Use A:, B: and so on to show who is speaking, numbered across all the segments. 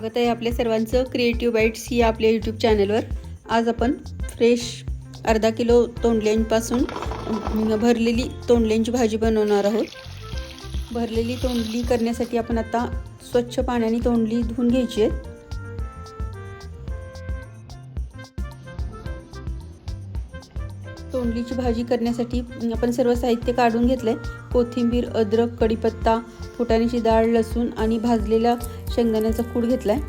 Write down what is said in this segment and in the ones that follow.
A: स्वागत आहे आपल्या सर्वांचं क्रिएटिव्ह बाईट्स या आपल्या यूट्यूब चॅनलवर आज आपण फ्रेश अर्धा किलो तोंडल्यांपासून भरलेली तोंडल्यांची भाजी बनवणार आहोत. भरलेली तोंडली करण्यासाठी आपण आता स्वच्छ पाण्याने तोंडली धुवून घ्यायची आहेत तोंडलीची भाजी करण्यासाठी आपण सर्व साहित्य काढून घेतलं आहे कोथिंबीर अद्रक कढीपत्ता फुटाण्याची डाळ लसूण आणि भाजलेला शेंगदाण्याचा कूड घेतला आहे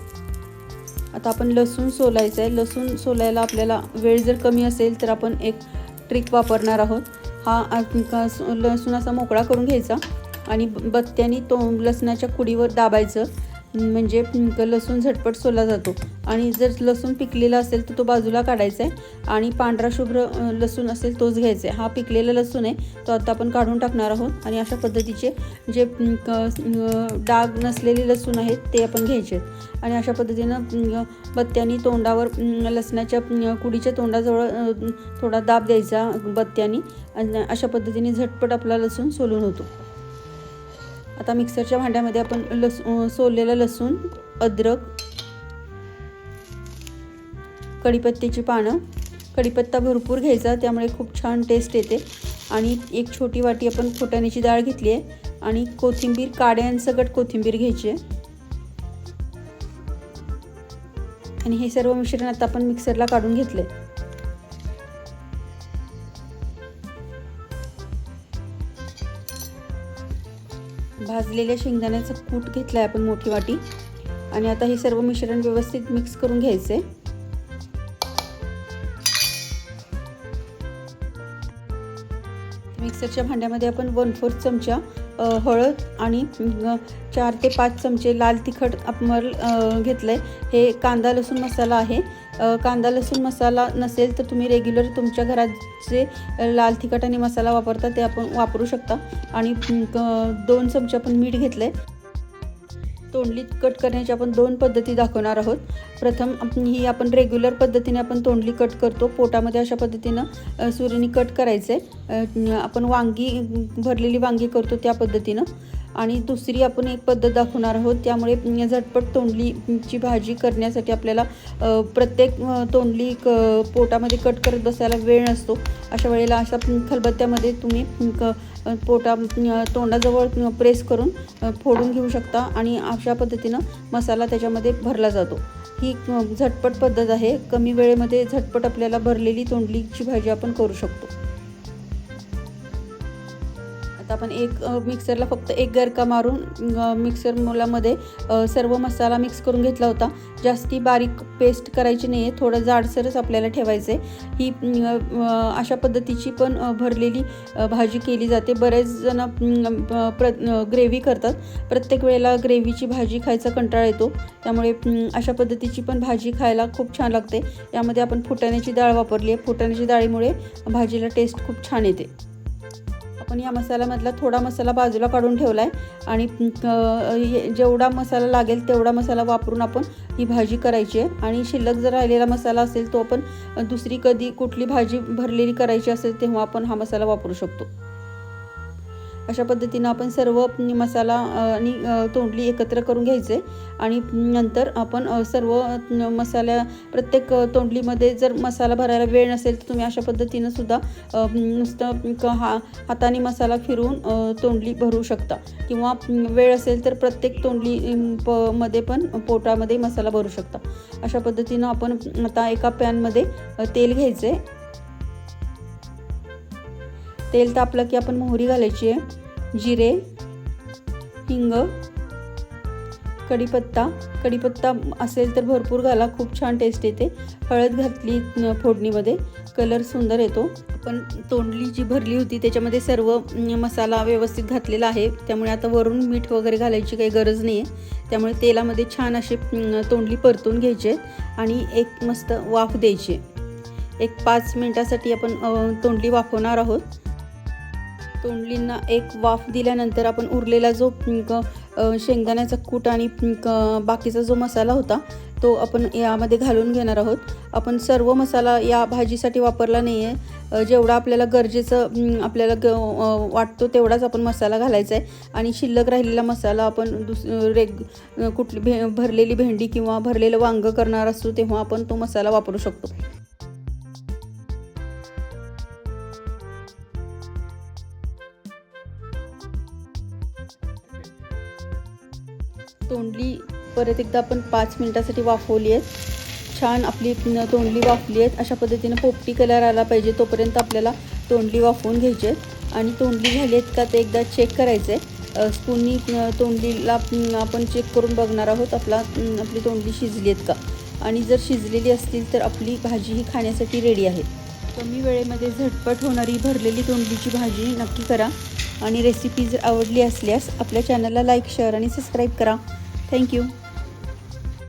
A: आता आपण लसूण सोलायचं आहे लसूण सोलायला आपल्याला वेळ जर कमी असेल तर आपण एक ट्रिक वापरणार आहोत. हा स- लसूण असा मोकळा करून घ्यायचा आणि ब- बत्त्याने तो लसणाच्या कुडीवर दाबायचं. म्हणजे लसूण झटपट सोला जातो. आणि जर लसूण पिकलेला असेल तर तो बाजूला काढायचा आहे. आणि पांढरा शुभ्र लसूण असेल तोच घ्यायचा आहे. हा पिकलेला लसूण आहे तो आता आपण काढून टाकणार आहोत. आणि अशा पद्धतीचे जे क- डाग नसलेले लसूण आहेत ते आपण घ्यायचे आहेत. आणि अशा पद्धतीनं बत्त्यानी तोंडावर लसणाच्या कुडीच्या तोंडाजवळ थोडा दाब द्यायचा बत्त्यानी. आणि अशा पद्धतीने झटपट आपला लसूण सोलून होतो. आता मिक्सरच्या भांड्यामध्ये आपण लस सोललेला लसूण अद्रक कढीपत्त्याची पानं. कढीपत्ता भरपूर घ्यायचा त्यामुळे खूप छान टेस्ट येते. आणि एक छोटी वाटी आपण फुटाण्याची डाळ घेतली आहे. आणि कोथिंबीर काड्यांसकट कोथिंबीर घ्यायची आहे. आणि हे सर्व मिश्रण आता आपण मिक्सरला काढून घेतले भाजलेल्या शेंगदाण्याचा कूट घेतला आहे आपण मोठी वाटी. आणि आता हे सर्व मिश्रण व्यवस्थित मिक्स करून घ्यायचं मिक्सरच्या भांड्यामध्ये आपण वन फोर्थ चमचा हळद आणि चार ते पाच चमचे लाल तिखट आपण घेतलं आहे हे कांदा लसूण मसाला आहे. कांदा लसूण मसाला नसेल तर तुम्ही रेग्युलर तुमच्या घरात जे लाल तिखट आणि मसाला वापरता ते आपण वापरू शकता. आणि क- दोन चमचे आपण मीठ घेतलं आहे तोंडली कट करण्याच्या आपण दोन पद्धती दाखवणार आहोत. प्रथम आपण ही आपण रेग्युलर पद्धतीने आपण तोंडली कट करतो. पोटामध्ये अशा पद्धतीनं सुरीने कट करायचं आहे आपण वांगी भरलेली वांगी करतो त्या पद्धतीनं. आणि दुसरी आपण एक पद्धत दाखवणार आहोत त्यामुळे झटपट तोंडलीची भाजी करण्यासाठी आपल्याला प्रत्येक तोंडली क पोटामध्ये कट करत बसायला वेळ नसतो. अशा वेळेला अशा खलबत्त्यामध्ये तुम्ही क पोटा तोंडाजवळ प्रेस करून फोडून घेऊ शकता आणि अशा पद्धतीनं मसाला त्याच्यामध्ये भरला जातो. ही झटपट पद्धत आहे. कमी वेळेमध्ये झटपट आपल्याला भरलेली तोंडलीची भाजी आपण करू शकतो. आपण एक मिक्सरला फक्त एक गरका मारून मिक्सर मुलामध्ये सर्व मसाला मिक्स करून घेतला होता. जास्ती बारीक पेस्ट करायची नाही आहे थोडं जाडसरच आपल्याला ठेवायचं आहे ही अशा पद्धतीची पण भरलेली भाजी केली जाते. बरेच जण प्र ग्रेव्ही करतात. प्रत्येक वेळेला ग्रेव्हीची भाजी खायचा कंटाळा येतो. त्यामुळे अशा पद्धतीची पण भाजी खायला खूप छान लागते. यामध्ये आपण फुटाण्याची डाळ वापरली आहे. फुटाण्याची डाळीमुळे भाजीला टेस्ट खूप छान येते. आपण या मसाल्यामधला थोडा मसाला बाजूला काढून ठेवला आहे आणि जेवढा मसाला लागेल तेवढा मसाला वापरून आपण ही भाजी करायची आहे. आणि शिल्लक जर राहिलेला मसाला असेल तो आपण दुसरी कधी कुठली भाजी भरलेली करायची असेल तेव्हा आपण हा मसाला वापरू शकतो. अशा पद्धतीनं आपण सर्व मसाला आणि तोंडली एकत्र करून घ्यायचे. आणि नंतर आपण सर्व मसाल्या प्रत्येक तोंडलीमध्ये जर मसाला भरायला वेळ नसेल तर तुम्ही अशा पद्धतीनं सुद्धा नुसतं क- हा हाताने मसाला फिरवून तोंडली भरू शकता. किंवा वेळ असेल तर प्रत्येक तोंडली प मध्ये पण पोटामध्ये मसाला भरू शकता. अशा पद्धतीनं आपण आता एका पॅनमध्ये तेल घ्यायचं. आहे तेल तापलं की आपण मोहरी घालायची आहे. जिरे हिंग कढीपत्ता. कढीपत्ता असेल तर भरपूर घाला खूप छान टेस्ट येते. हळद घातली फोडणीमध्ये. कलर सुंदर येतो. पण तोंडली जी भरली होती त्याच्यामध्ये सर्व मसाला व्यवस्थित घातलेला आहे. त्यामुळे आता वरून मीठ वगैरे घालायची काही गरज नाही आहे त्यामुळे तेलामध्ये छान असे तोंडली परतून घ्यायचे आणि एक मस्त वाफ द्यायची. एक पाच मिनटासाठी आपण तोंडली वाफवणार आहोत. तोंडलींना एक वाफ दिल्यानंतर आपण उरलेला जो शेंगदाण्याचा कूट आणि क- बाकीचा जो मसाला होता तो आपण यामध्ये घालून घेणार आहोत. आपण सर्व मसाला या भाजीसाठी वापरला नाही आहे जेवढा आपल्याला गरजेचं आपल्याला ग वाटतो तेवढाच आपण मसाला घालायचा आहे. आणि शिल्लक राहिलेला मसाला आपण दुस रेग कुठली भे भरलेली भेंडी किंवा भरलेलं वांगं करणार असतो तेव्हा आपण तो मसाला वापरू शकतो. तोंडली परत एकदा आपण पाच मिनटासाठी वाफवली आहेत. छान आपली तोंडली वाफली आहेत. अशा पद्धतीनं पोपटी कलर आला पाहिजे तोपर्यंत आपल्याला तोंडली वाफवून घ्यायची आहेत. आणि तोंडली झाली आहेत का ते एकदा चेक करायचं आहे स्पूननी तोंडलीला आपण चेक करून बघणार आहोत आपला आपली तोंडली शिजली आहेत का. आणि जर शिजलेली असतील तर आपली भाजी ही खाण्यासाठी रेडी आहे. कमी वेळेमध्ये झटपट होणारी भरलेली तोंडलीची भाजी नक्की करा. आणि रेसिपी जर आवडली असल्यास आपल्या चॅनलला लाईक शेअर आणि सबस्क्राईब करा. Thank you